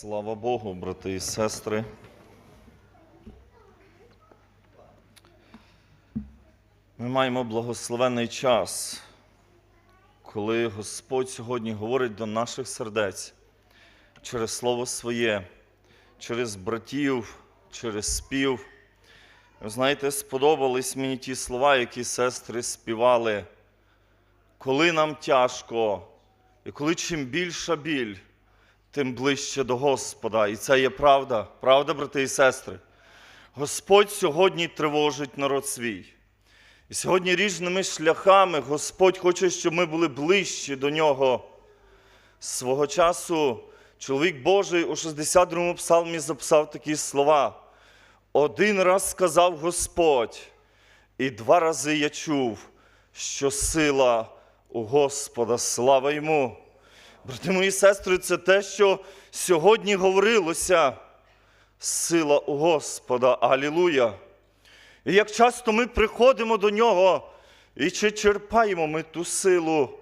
Слава Богу, брати і сестри. Ми маємо благословений час, коли Господь сьогодні говорить до наших сердець через Слово Своє, через братів, через спів. Ви знаєте, сподобались мені ті слова, які сестри співали. Коли нам тяжко, і коли чим більша біль, тим ближче до Господа. І це є правда, правда, брати і сестри. Господь сьогодні тривожить народ свій. І сьогодні різними шляхами Господь хоче, щоб ми були ближчі до Нього. Свого часу чоловік Божий у 62-му псалмі записав такі слова. Один раз сказав Господь, і два рази я чув, що сила у Господа, слава йому. Брати мої сестри, це те, що сьогодні говорилося. Сила у Господа, Алілуя! І як часто ми приходимо до Нього, і чи черпаємо ми ту силу,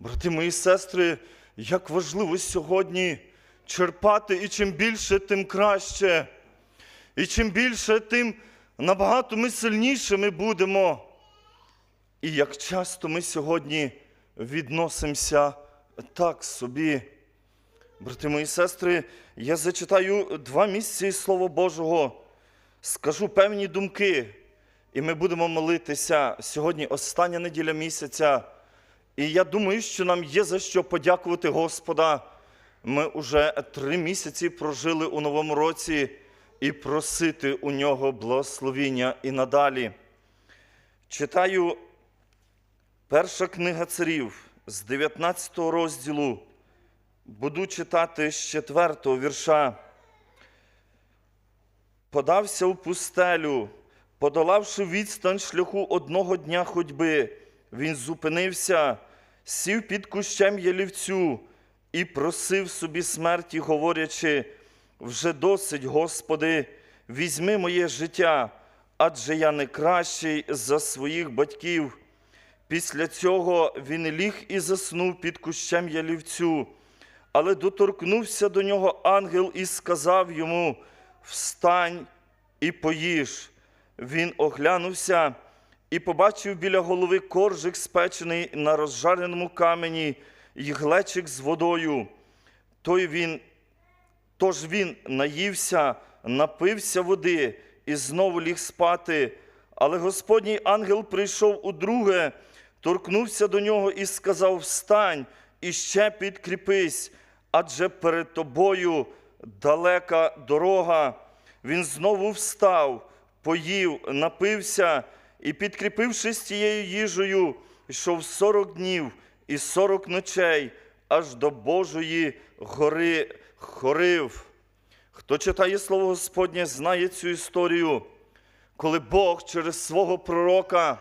брати мої сестри, як важливо сьогодні черпати, і чим більше, тим краще. І чим більше, тим набагато ми сильнішими будемо. І як часто ми сьогодні відносимося так собі. Брати мої сестри, я зачитаю два місця із Слова Божого, скажу певні думки, і ми будемо молитися сьогодні остання неділя місяця. І я думаю, що нам є за що подякувати Господа. Ми вже три місяці прожили у новому році і просити у нього благословіння і надалі. Читаю перша книга царів з 19 розділу. Буду читати з 4 вірша. Подався в пустелю, подолавши відстань шляху одного дня ходьби, він зупинився, сів під кущем ялівцю і просив собі смерті, говорячи: вже досить, Господи, візьми моє життя, адже я не кращий за своїх батьків. Після цього він ліг і заснув під кущем ялівцю, але доторкнувся до нього ангел і сказав йому: Встань і поїж. Він оглянувся і побачив біля голови коржик, спечений на розжареному камені, і глечик з водою. Той він, тож він наївся, напився води і знову ліг спати. Але Господній ангел прийшов удруге, торкнувся до нього і сказав: Встань і ще підкріпись, адже перед тобою далека дорога. Він знову встав, поїв, напився і, підкріпившись тією їжею, йшов сорок днів і сорок ночей аж до Божої гори Хорив. Хто читає Слово Господнє, знає цю історію, коли Бог через свого пророка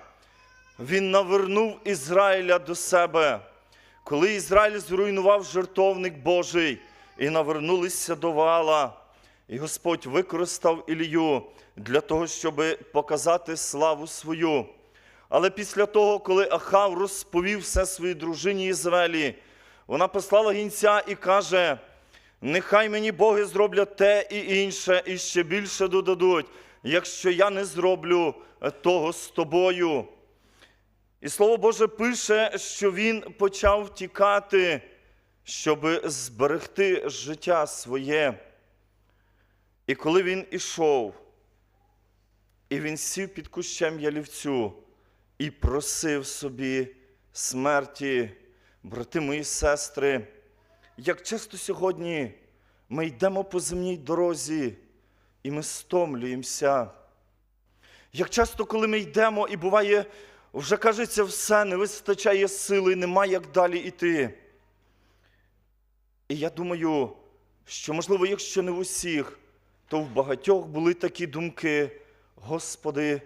він навернув Ізраїля до себе, коли Ізраїль зруйнував жертовник Божий і навернулися до вала. І Господь використав Ілію для того, щоб показати славу свою. Але після того, коли Ахав розповів все своїй дружині Ізраїлі, вона послала гінця і каже: Нехай мені боги зроблять те і інше, і ще більше додадуть, якщо я не зроблю того з тобою. І Слово Боже пише, що він почав тікати, щоб зберегти життя своє. І коли він ішов, і він сів під кущем ялівцю і просив собі смерті, брати мої сестри, як часто сьогодні ми йдемо по земній дорозі, і ми стомлюємося. Як часто, коли ми йдемо, і буває, вже кажеться, все, не вистачає сили, немає як далі йти. І я думаю, що, можливо, якщо не в усіх, то в багатьох були такі думки: Господи,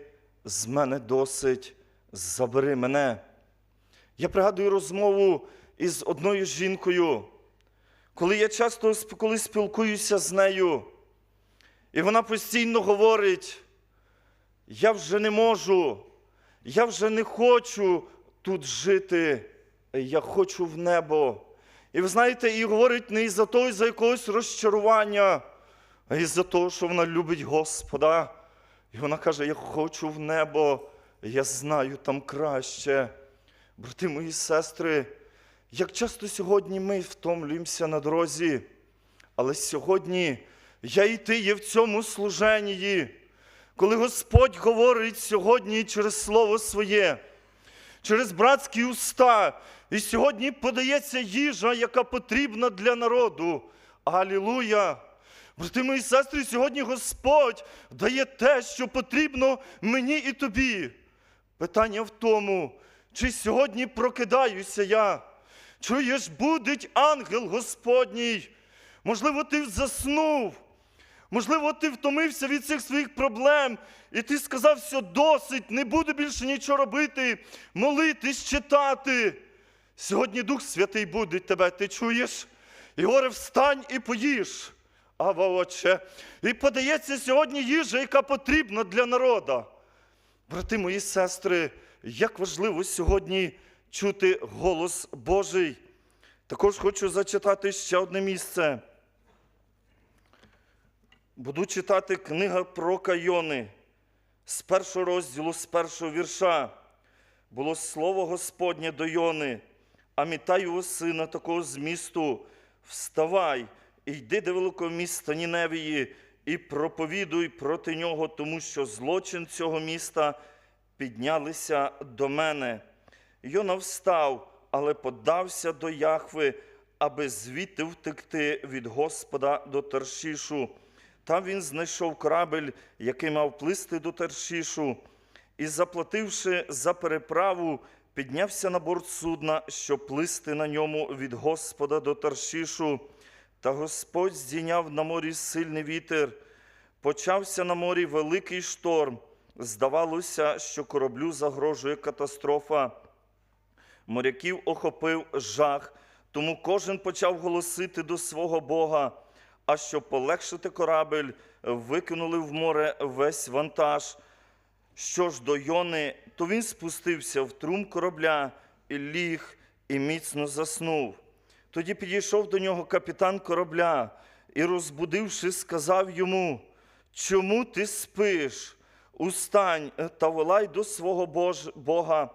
з мене досить, забери мене. Я пригадую розмову із одною жінкою, коли я часто коли спілкуюся з нею, і вона постійно говорить: я вже не можу, я вже не хочу тут жити, я хочу в небо. І ви знаєте, і говорить не із-за того, із-за якогось розчарування, а із-за того, що вона любить Господа. І вона каже: Я хочу в небо, я знаю там краще. Брати мої сестри, як часто сьогодні ми втомлюємося на дорозі, але сьогодні я і ти є в цьому служенні, коли Господь говорить сьогодні через Слово Своє, через братські уста, і сьогодні подається їжа, яка потрібна для народу. Алілуя! Брати мої сестри, сьогодні Господь дає те, що потрібно мені і тобі. Питання в тому, чи сьогодні прокидаюся я. Чуєш, будить ангел Господній. Можливо, ти заснув. Можливо, ти втомився від цих своїх проблем, і ти сказав, все досить, не буду більше нічого робити, молитись, читати. Сьогодні Дух Святий буде тебе, ти чуєш? І говорить, встань і поїж. Ава, Отче. І подається сьогодні їжа, яка потрібна для народу. Брати мої сестри, як важливо сьогодні чути голос Божий. Також хочу зачитати ще одне місце. Буду читати книга про Кайони з першого розділу, з першого вірша. Було слово Господнє до Йони, а мітай сина такого змісту. Вставай і йди до великого міста Ніневії і проповідуй проти нього, тому що злочин цього міста піднялися до мене. Йона встав, але подався до Яхви, аби звідти втекти від Господа до Таршішу. Там він знайшов корабель, який мав плисти до Таршішу, і, заплативши за переправу, піднявся на борт судна, щоб плисти на ньому від Господа до Таршішу. Та Господь здійняв на морі сильний вітер. Почався на морі великий шторм. Здавалося, що кораблю загрожує катастрофа. Моряків охопив жах, тому кожен почав голосити до свого Бога. А щоб полегшити корабель, викинули в море весь вантаж. Що ж до Йони, то він спустився в трум корабля і ліг, і міцно заснув. Тоді підійшов до нього капітан корабля і, розбудивши, сказав йому: Чому ти спиш? Устань та волай до свого. Бога.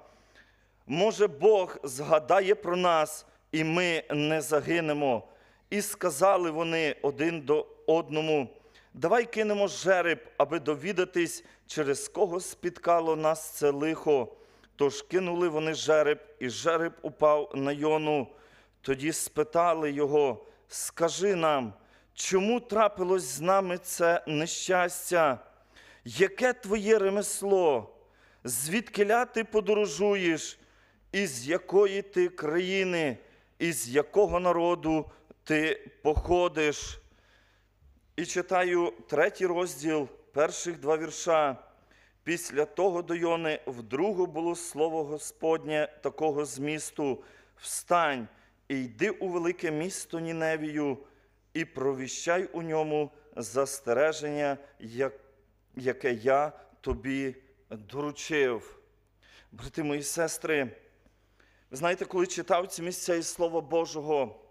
Може, Бог згадає про нас, і ми не загинемо. І сказали вони один до одному: Давай кинемо жереб, аби довідатись, через кого спіткало нас це лихо. Тож кинули вони жереб, і жереб упав на йону. Тоді спитали його: Скажи нам, чому трапилось з нами це нещастя? Яке твоє ремесло? Звідкиля ти подорожуєш, із якої ти країни, із якого народу ти походиш? І читаю третій розділ, перших два вірша. Після того до Йони вдруге було слово Господнє такого змісту: Встань і йди у велике місто Ніневію, і провіщай у ньому застереження, яке я тобі доручив. Брати мої сестри, знаєте, коли читав ці місця із Слова Божого,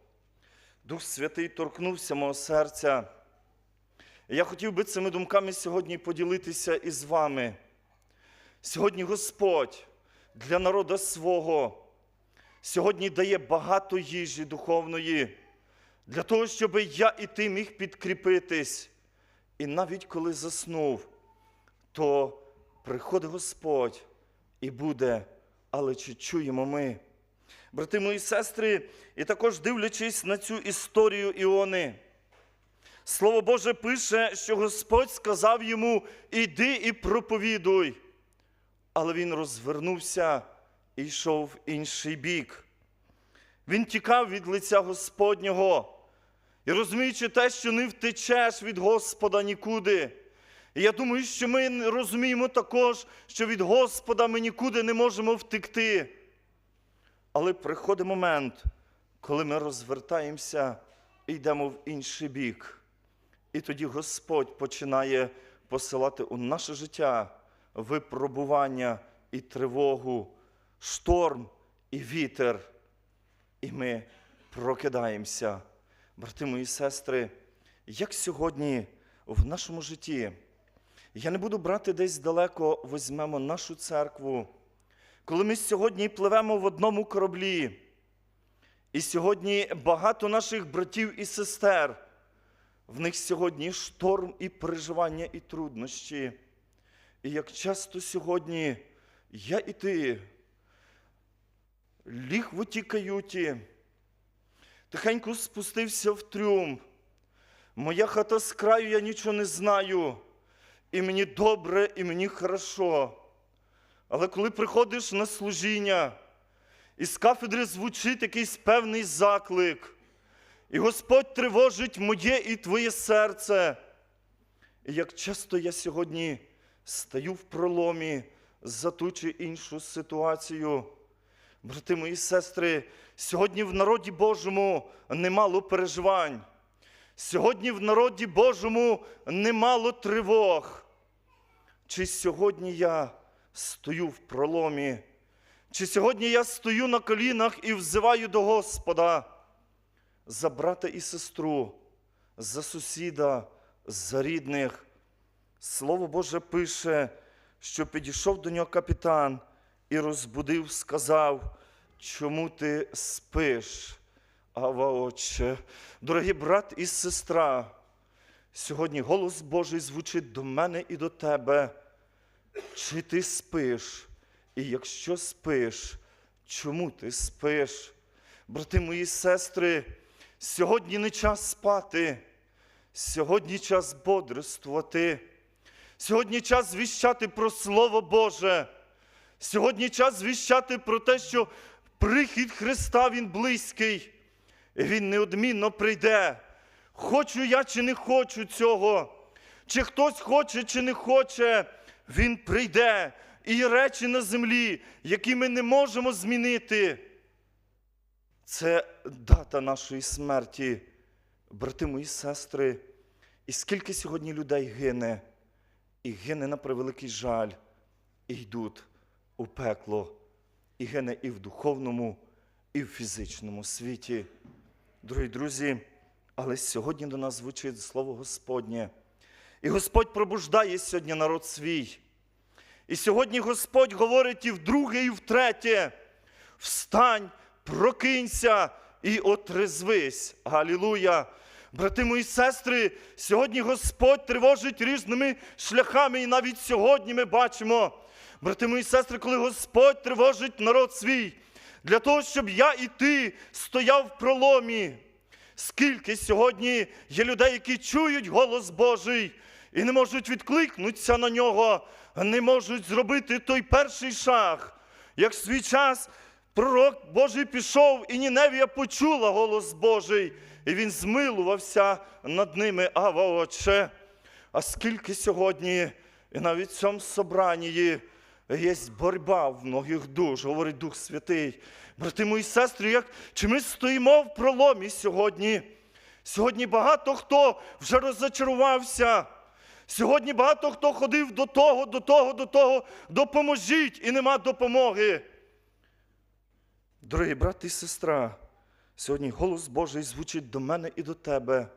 Дух Святий торкнувся мого серця. Я хотів би цими думками сьогодні поділитися із вами. Сьогодні Господь для народу свого сьогодні дає багато їжі духовної, для того, щоб я і ти міг підкріпитись. І навіть коли заснув, то приходить Господь і буде, але чи чуємо ми? Брати мої сестри, і також дивлячись на цю історію Іони, Слово Боже пише, що Господь сказав йому: іди і проповідуй. Але він розвернувся і йшов в інший бік. Він тікав від лиця Господнього. І розуміючи те, що не втечеш від Господа нікуди. І я думаю, що ми розуміємо також, що від Господа ми нікуди не можемо втекти. Але приходить момент, коли ми розвертаємося і йдемо в інший бік. І тоді Господь починає посилати у наше життя випробування і тривогу, шторм і вітер. І ми прокидаємося. Брати мої сестри, як сьогодні в нашому житті, я не буду брати десь далеко, візьмемо нашу церкву, коли ми сьогодні пливемо в одному кораблі, і сьогодні багато наших братів і сестер, в них сьогодні шторм і переживання, і труднощі. І як часто сьогодні я і ти ліг в отій каюті, тихенько спустився в трюм. Моя хата з краю, я нічого не знаю. І мені добре, і мені хорошо. Але коли приходиш на служіння, із кафедри звучить якийсь певний заклик, і Господь тривожить моє і твоє серце. І як часто я сьогодні стаю в проломі за ту чи іншу ситуацію. Брати мої сестри, сьогодні в народі Божому немало переживань. Сьогодні в народі Божому немало тривог. Чи сьогодні я стою в проломі? Чи сьогодні я стою на колінах і взиваю до Господа за брата і сестру, за сусіда, за рідних? Слово Боже пише, що підійшов до нього капітан і розбудив, сказав, чому ти спиш? Ава, Отче, дорогі брат і сестра, сьогодні голос Божий звучить до мене і до тебе. Чи ти спиш? І якщо спиш, чому ти спиш? Брати мої сестри, сьогодні не час спати, сьогодні час бодрствувати, сьогодні час звіщати про Слово Боже, сьогодні час звіщати про те, що прихід Христа Він близький, і Він неодмінно прийде. Хочу я чи не хочу цього, чи хтось хоче, чи не хоче, Він прийде. І є речі на землі, які ми не можемо змінити. Це дата нашої смерті, брати мої сестри. І скільки сьогодні людей гине, і гине на превеликий жаль, і йдуть у пекло, і гине і в духовному, і в фізичному світі. Дорогі друзі, але сьогодні до нас звучить слово Господнє. І Господь пробуждає сьогодні народ свій. І сьогодні Господь говорить і вдруге, і втретє: встань, прокинься і отрезвись. Галілуя! Брати мої сестри, сьогодні Господь тривожить різними шляхами, і навіть сьогодні ми бачимо, брати мої сестри, коли Господь тривожить народ свій, для того, щоб я і ти стояв в проломі. Скільки сьогодні є людей, які чують голос Божий і не можуть відкликнутися на нього, не можуть зробити той перший шаг. Як в свій час пророк Божий пішов, і Ніневія почула голос Божий, і він змилувався над ними, Ава Отче. А скільки сьогодні, і навіть в цьому собранні є боротьба в многих душ, говорить Дух Святий. Брати мої сестри, як, чи ми стоїмо в проломі сьогодні? Сьогодні багато хто вже розочарувався. Сьогодні багато хто ходив до того, до того, до того, допоможіть, і нема допомоги. Дорогі брат і сестра, сьогодні голос Божий звучить до мене і до тебе.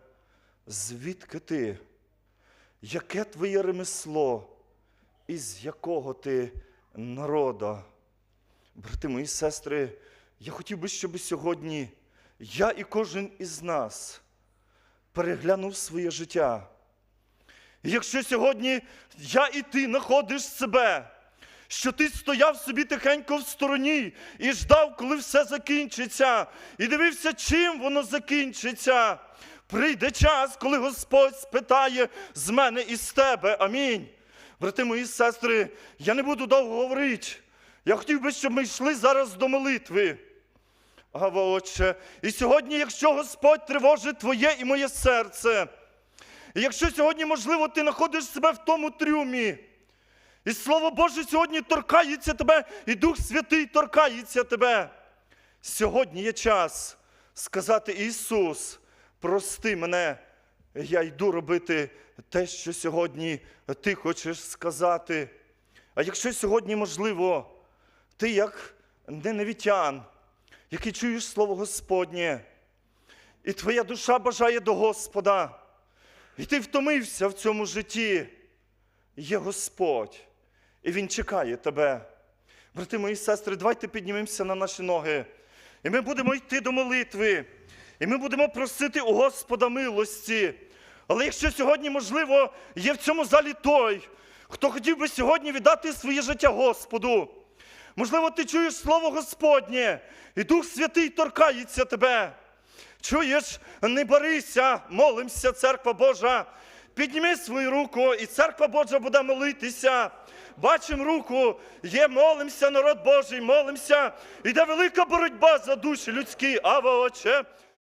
Звідки ти? Яке твоє ремесло? Із якого ти народа? Брати мої сестри, я хотів би, щоб сьогодні я і кожен із нас переглянув своє життя. Якщо сьогодні я і ти знаходиш себе, що ти стояв собі тихенько в стороні і ждав, коли все закінчиться, і дивився, чим воно закінчиться. Прийде час, коли Господь спитає з мене і з тебе. Амінь. Брати мої сестри, я не буду довго говорити. Я хотів би, щоб ми йшли зараз до молитви. Ава, Отче, і сьогодні, якщо Господь тривожить твоє і моє серце, і якщо сьогодні, можливо, ти знаходиш себе в тому трюмі, і Слово Боже сьогодні торкається тебе, і Дух Святий торкається тебе. Сьогодні є час сказати Ісус, прости мене, я йду робити те, що сьогодні ти хочеш сказати. А якщо сьогодні, можливо, ти як ненавітян, який чуєш Слово Господнє, і твоя душа бажає до Господа, і ти втомився в цьому житті. Є Господь, і Він чекає тебе. Брати мої сестри, давайте піднімемося на наші ноги. І ми будемо йти до молитви. І ми будемо просити у Господа милості. Але якщо сьогодні, можливо, є в цьому залі той, хто хотів би сьогодні віддати своє життя Господу, можливо, ти чуєш Слово Господнє, і Дух Святий торкається тебе. Чуєш, не борися, молимся, церква Божа. Підніми свою руку, і церква Божа буде молитися. Бачимо руку, є, молимося, народ Божий, молимося. Іде велика боротьба за душі людські. Ава, Отче,